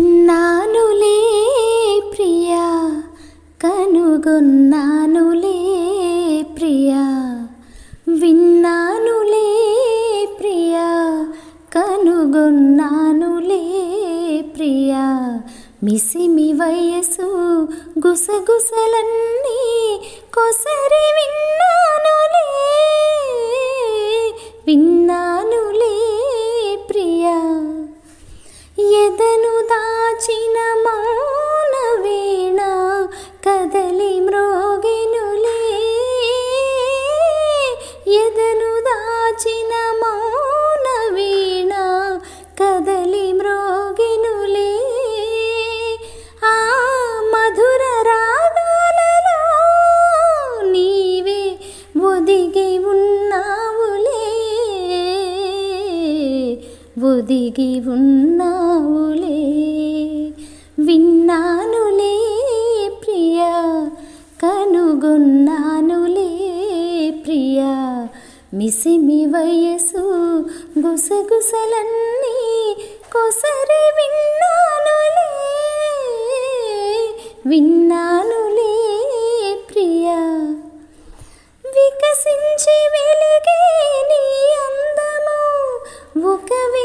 నానులే ప్రియా కనుగొన్నానులే ప్రియా. విన్నానులే ప్రియా కనుగొన్నానులే ప్రియా. మిసిమి వయసు గుసగుసలన్నీ కొసరి విన్నానులే. విన్నాను ఒదిగి ఉన్నావులే. విన్నానులే ప్రియా కనుగొన్నానులే ప్రియా. మిసిమి వయసు గుసగుసలన్నీ కొసరి విన్నానులే. విన్నానులే ప్రియా. వికసించి వెలిగే నీ ఒకవే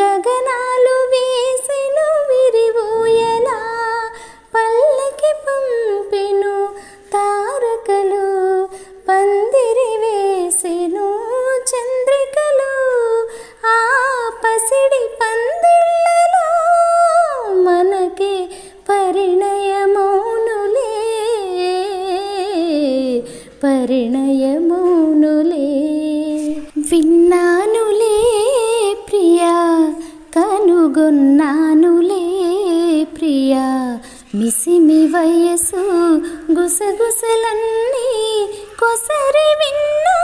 గగనాలు వేసెను విరివూయలా పల్లకి పంపెను తారకలు పందిరి వేసెను చంద్రికలు ఆ పసిడి పందిళ్ళలో మనకి పరిణయమౌనులే పరిణయమౌనులే. విన్నా కనుగొన్నానులే ప్రియా. మిసిమి వయసు గుసగుసలన్నీ కొసరి విన్నా